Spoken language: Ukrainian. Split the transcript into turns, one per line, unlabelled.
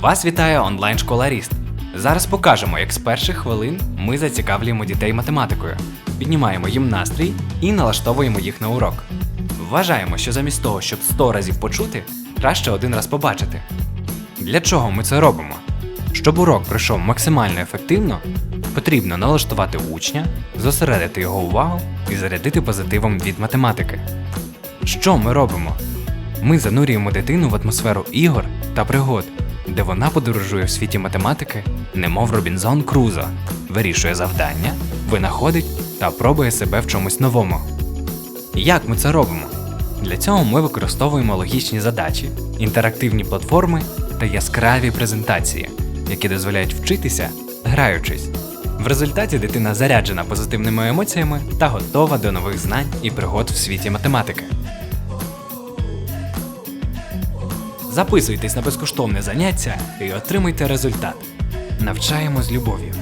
Вас вітає онлайн-школа Ріст. Зараз покажемо, як з перших хвилин ми зацікавлюємо дітей математикою, піднімаємо їм настрій і налаштовуємо їх на урок. Вважаємо, що замість того, щоб 100 разів почути, краще один раз побачити. Для чого ми це робимо? Щоб урок пройшов максимально ефективно, потрібно налаштувати учня, зосередити його увагу і зарядити позитивом від математики. Що ми робимо? Ми занурюємо дитину в атмосферу ігор та пригод, де вона подорожує в світі математики, немов Робінзон Крузо, вирішує завдання, винаходить та пробує себе в чомусь новому. Як ми це робимо? Для цього ми використовуємо логічні задачі, інтерактивні платформи та яскраві презентації, які дозволяють вчитися, граючись. В результаті дитина заряджена позитивними емоціями та готова до нових знань і пригод в світі математики. Записуйтесь на безкоштовне заняття і отримуйте результат. Навчаємо з любов'ю.